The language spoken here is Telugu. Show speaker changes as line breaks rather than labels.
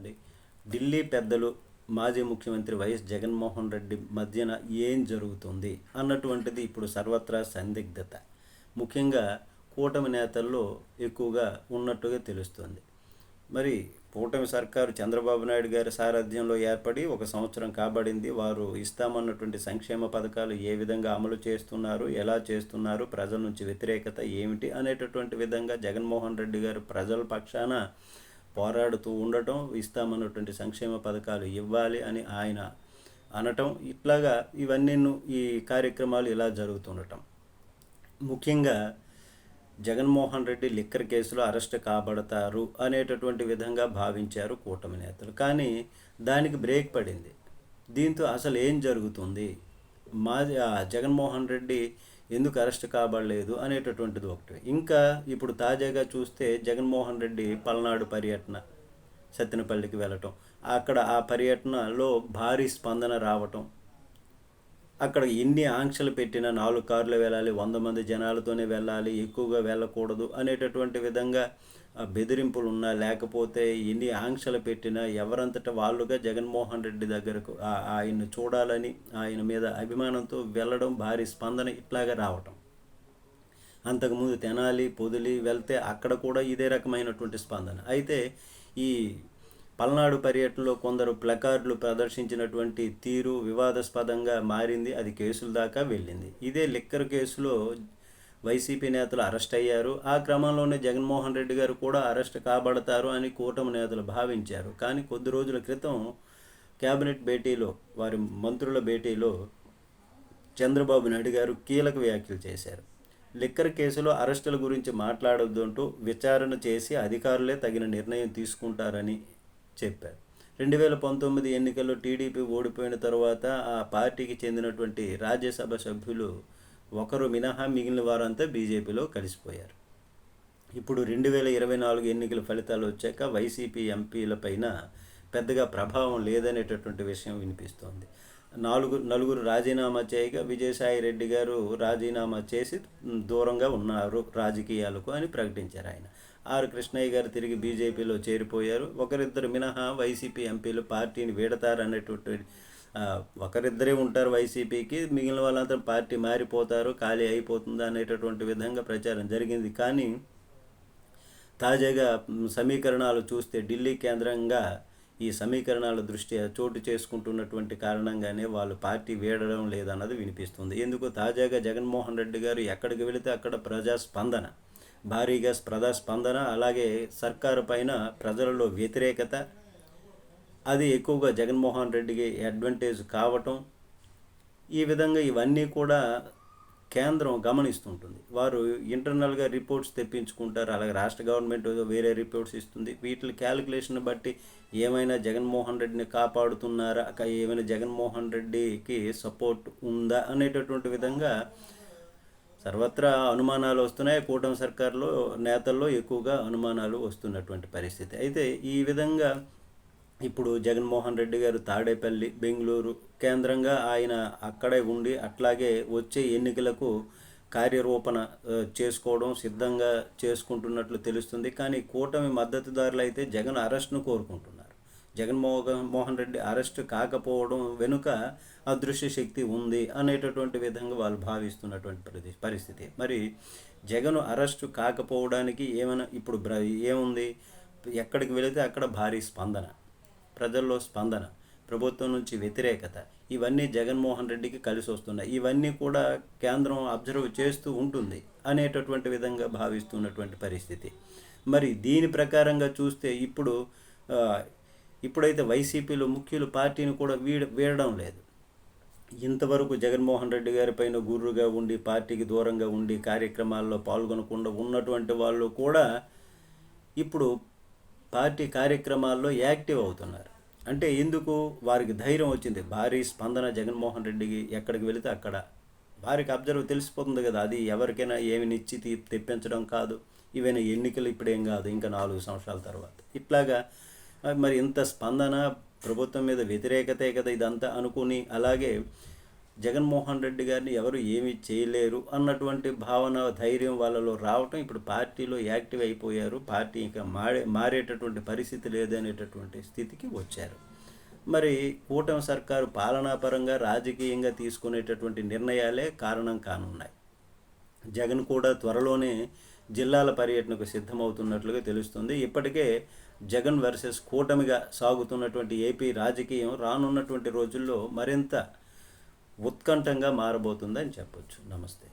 అండి ఢిల్లీ పెద్దలు మాజీ ముఖ్యమంత్రి వైఎస్ జగన్మోహన్ రెడ్డి మధ్యన ఏం జరుగుతుంది అన్నటువంటిది ఇప్పుడు సర్వత్రా సందిగ్ధత. ముఖ్యంగా కూటమి నేతల్లో ఎక్కువగా ఉన్నట్టుగా తెలుస్తుంది. మరి కూటమి సర్కారు చంద్రబాబు నాయుడు గారి సారథ్యంలో ఏర్పడి ఒక సంవత్సరం కాబడింది. వారు ఇస్తామన్నటువంటి సంక్షేమ పథకాలు ఏ విధంగా అమలు చేస్తున్నారు ఎలా చేస్తున్నారు ప్రజల నుంచి వ్యతిరేకత ఏమిటి అనేటటువంటి విధంగా జగన్మోహన్ రెడ్డి గారు ప్రజల పక్షాన పోరాడుతూ ఉండటం ఇస్తామన్నటువంటి సంక్షేమ పథకాలు ఇవ్వాలి అని ఆయన అనటం ఇట్లాగా ఇవన్నీ ఈ కార్యక్రమాలు ఇలా జరుగుతుండటం. ముఖ్యంగా జగన్మోహన్ రెడ్డి లిక్కర్ కేసులో అరెస్ట్ కాబడతారు అనేటటువంటి విధంగా భావించారు కూటమి నేతలు. కానీ దానికి బ్రేక్ పడింది. దీంతో అసలు ఏం జరుగుతుంది? మా జగన్మోహన్ రెడ్డి ఎందుకు అరెస్ట్ కాబడలేదు అనేటటువంటిది ఒకటి. ఇంకా ఇప్పుడు తాజాగా చూస్తే జగన్మోహన్ రెడ్డి పల్నాడు పర్యటన సత్తెనపల్లికి వెళ్ళటం. అక్కడ ఆ పర్యటనలో భారీ స్పందన రావటం. అక్కడ ఎన్ని ఆంక్షలు పెట్టినా నాలుగు కార్లు వెళ్ళాలి వంద మంది జనాలతోనే వెళ్ళాలి ఎక్కువగా వెళ్ళకూడదు అనేటటువంటి విధంగా బెదిరింపులు ఉన్నా లేకపోతే ఎన్ని ఆంక్షలు పెట్టినా ఎవరంతటా వాళ్ళుగా జగన్మోహన్ రెడ్డి దగ్గరకు ఆ- ఆయన్ని చూడాలని ఆయన మీద అభిమానంతో వెళ్ళడం భారీ స్పందన ఇట్లాగా రావటం. అంతకుముందు తెనాలి పొదిలి వెళ్తే అక్కడ కూడా ఇదే రకమైనటువంటి స్పందన. అయితే ఈ పల్నాడు పర్యటనలో కొందరు ప్లకార్డులు ప్రదర్శించినటువంటి తీరు వివాదాస్పదంగా మారింది. అది కేసుల దాకా వెళ్ళింది. ఇదే లిక్కర్ కేసులో వైసీపీ నేతలు అరెస్ట్ అయ్యారు. ఆ క్రమంలోనే జగన్మోహన్ రెడ్డి గారు కూడా అరెస్ట్ కాబడతారు అని కూటమి నేతలు భావించారు. కానీ కొద్ది రోజుల క్రితం కేబినెట్ భేటీలో వారి మంత్రుల భేటీలో చంద్రబాబు నాయుడు గారు కీలక వ్యాఖ్యలు చేశారు. లిక్కర్ కేసులో అరెస్టుల గురించి మాట్లాడొద్దంటూ విచారణ చేసి అధికారులే తగిన నిర్ణయం తీసుకుంటారని చెప్పారు. రెండు వేల పంతొమ్మిది ఎన్నికల్లో టీడీపీ ఓడిపోయిన తర్వాత ఆ పార్టీకి చెందినటువంటి రాజ్యసభ సభ్యులు ఒకరు మినహా మిగిలిన వారంతా బీజేపీలో కలిసిపోయారు. ఇప్పుడు రెండు వేల ఇరవై నాలుగు ఎన్నికల ఫలితాలు వచ్చాక వైసీపీ ఎంపీలపైన పెద్దగా ప్రభావం లేదనేటటువంటి విషయం వినిపిస్తోంది. నాలుగు నలుగురు రాజీనామా చేయగా విజయసాయి రెడ్డి గారు రాజీనామా చేసి దూరంగా ఉన్నారు రాజకీయాలకు అని ప్రకటించారు ఆయన. ఆర్ కృష్ణయ్య గారు తిరిగి బీజేపీలో చేరిపోయారు. ఒకరిద్దరు మినహా వైసీపీ ఎంపీలు పార్టీని వీడతారనేటువంటి ఒకరిద్దరే ఉంటారు వైసీపీకి మిగిలిన వాళ్ళంతా పార్టీ మారిపోతారు ఖాళీ అయిపోతుంది అనేటటువంటి విధంగా ప్రచారం జరిగింది. కానీ తాజాగా సమీకరణాలు చూస్తే ఢిల్లీ కేంద్రంగా ఈ సమీకరణాల దృష్ట్యా చోటు చేసుకుంటున్నటువంటి కారణంగానే వాళ్ళు పార్టీ వీడడం లేదన్నది వినిపిస్తుంది. ఎందుకు? తాజాగా జగన్మోహన్ రెడ్డి గారు ఎక్కడికి వెళితే అక్కడ ప్రజాస్పందన. భారీగా ప్రజా స్పందన అలాగే సర్కారు పైన ప్రజలలో వ్యతిరేకత. అది ఎక్కువగా జగన్మోహన్ రెడ్డికి అడ్వాంటేజ్ కావటం. ఈ విధంగా ఇవన్నీ కూడా కేంద్రం గమనిస్తుంటుంది. వారు ఇంటర్నల్గా రిపోర్ట్స్ తెప్పించుకుంటారు. అలాగే రాష్ట్ర గవర్నమెంట్ వేరే రిపోర్ట్స్ ఇస్తుంది. వీటి క్యాలిక్యులేషన్ బట్టి ఏమైనా జగన్మోహన్ రెడ్డిని కాపాడుతున్నారా? ఏమైనా జగన్మోహన్ రెడ్డికి సపోర్ట్ ఉందా? అనేటటువంటి విధంగా సర్వత్రా అనుమానాలు వస్తున్నాయి. కూటమి సర్కార్లో నేతల్లో ఎక్కువగా అనుమానాలు వస్తున్నటువంటి పరిస్థితి. అయితే ఈ విధంగా ఇప్పుడు జగన్మోహన్ రెడ్డి గారు తాడేపల్లి బెంగళూరు కేంద్రంగా ఆయన అక్కడే ఉండి అట్లాగే వచ్చే ఎన్నికలకు కార్యరూపణ చేసుకోవడం సిద్ధంగా చేసుకుంటున్నట్లు తెలుస్తుంది. కానీ కూటమి మద్దతుదారులు అయితే జగన్ అరెస్ట్ను కోరుకుంటున్నారు. జగన్మోహన్ మోహన్ రెడ్డి అరెస్ట్ కాకపోవడం వెనుక అదృశ్య శక్తి ఉంది అనేటటువంటి విధంగా వాళ్ళు భావిస్తున్నటువంటి ప్రతి- పరిస్థితి. మరి జగన్ అరెస్టు కాకపోవడానికి ఏమైనా ఇప్పుడు బ్ర- ఏముంది? ఎక్కడికి వెళితే అక్కడ భారీ స్పందన ప్రజల్లో స్పందన ప్రభుత్వం నుంచి వ్యతిరేకత ఇవన్నీ జగన్మోహన్ రెడ్డికి కలిసి వస్తున్నాయి. ఇవన్నీ కూడా కేంద్రం అబ్జర్వ్ చేస్తూ ఉంటుంది అనేటటువంటి విధంగా భావిస్తున్నటువంటి పరిస్థితి. మరి దీని ప్రకారంగా చూస్తే ఇప్పుడు ఇప్పుడైతే వైసీపీలో ముఖ్యులు పార్టీని కూడా వీడ వీడడం లేదు. ఇంతవరకు జగన్మోహన్ రెడ్డి గారి పైన గుర్రుగా ఉండి పార్టీకి దూరంగా ఉండి కార్యక్రమాల్లో పాల్గొనకుండా ఉన్నటువంటి వాళ్ళు కూడా ఇప్పుడు పార్టీ కార్యక్రమాల్లో యాక్టివ్ అవుతున్నారు. అంటే ఎందుకు? వారికి ధైర్యం వచ్చింది. భారీ స్పందన జగన్మోహన్ రెడ్డికి ఎక్కడికి వెళితే అక్కడ. వారికి అబ్జర్వ్ తెలిసిపోతుంది కదా. అది ఎవరికైనా ఏమి నిచ్చి తెప్పించడం కాదు. ఇవైనా ఎన్నికలు ఇప్పుడేం కాదు. ఇంకా నాలుగు సంవత్సరాల తర్వాత. ఇట్లాగా మరి ఇంత స్పందన ప్రభుత్వం మీద వ్యతిరేకతే కదా ఇదంతా అనుకుని అలాగే జగన్మోహన్ రెడ్డి గారిని ఎవరు ఏమీ చేయలేరు అన్నటువంటి భావన ధైర్యం వాళ్ళలో రావటం ఇప్పుడు పార్టీలో యాక్టివ్ అయిపోయారు. పార్టీ ఇంకా మారే మారేటటువంటి పరిస్థితి లేదనేటటువంటి స్థితికి వచ్చారు. మరి కూటమి సర్కారు పాలనాపరంగా రాజకీయంగా తీసుకునేటటువంటి నిర్ణయాలే కారణం కానున్నాయి. జగన్ కూడా త్వరలోనే జిల్లాల పర్యటనకు సిద్ధమవుతున్నట్లుగా తెలుస్తుంది. ఇప్పటికే జగన్ వర్సెస్ కూటమిగా సాగుతున్నటువంటి ఏపీ రాజకీయం రానున్నటువంటి రోజుల్లో మరింత ఉత్కంఠంగా మారబోతుందని చెప్పొచ్చు. నమస్తే.